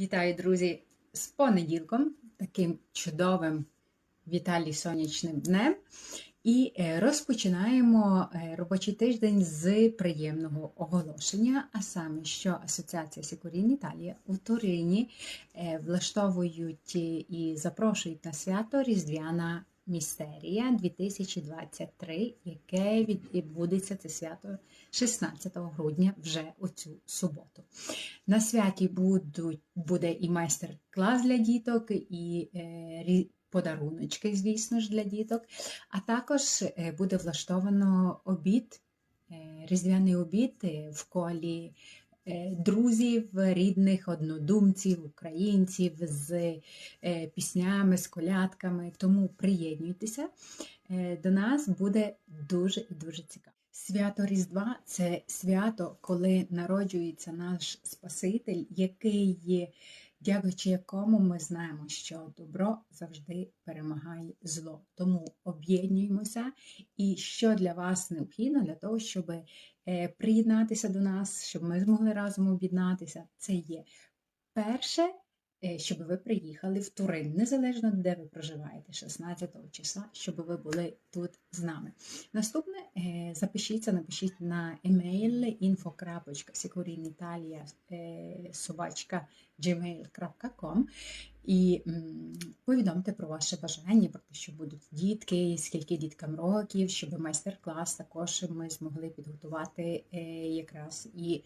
Вітаю, друзі, з понеділком, таким чудовим Віталій сонячним днем. І е, розпочинаємо е, робочий тиждень з приємного оголошення, а саме, що Асоціація Сікурін Італія у Турині е, влаштовують і запрошують на свято Різдвяна Містерія 2023, яке відбудеться це свято 16 грудня вже у цю суботу. На святі будуть, буде і майстер-клас для діток, і е, подаруночки, звісно ж, для діток. А також е, буде влаштовано обід, е, різдвяний обід е, в колі друзів, рідних, однодумців, українців з піснями, з колядками. Тому приєднуйтеся до нас, буде дуже і дуже цікаво. Свято Різдва це свято, коли народжується наш Спаситель, який є, дякуючи якому ми знаємо, що добро завжди перемагає зло. Тому об'єднуємося. І що для вас необхідно для того, щоб е, приєднатися до нас, щоб ми змогли разом об'єднатися, це є перше. Е, Щоб ви приїхали в Турин, незалежно де ви проживаєте, 16 числа, щоб ви були тут з нами. Наступне е, запишіться, напишіть на емейл info.sikurinitalia собачка gmail.com і повідомте про ваше бажання, про те, що будуть дітки, скільки діткам років, щоб майстер-клас також ми змогли підготувати е, якраз і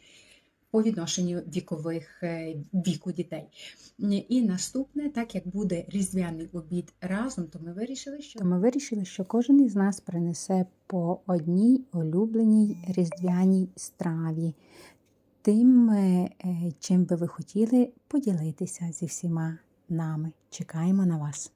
по відношенню вікових е, віку дітей. І наступне, так як буде різдвяний обід разом, то ми вирішили, що ми вирішили, що кожен із нас принесе по одній улюбленій різдвяній страві, тим, е, е, чим би ви хотіли поділитися зі всіма нами. Чекаємо на вас.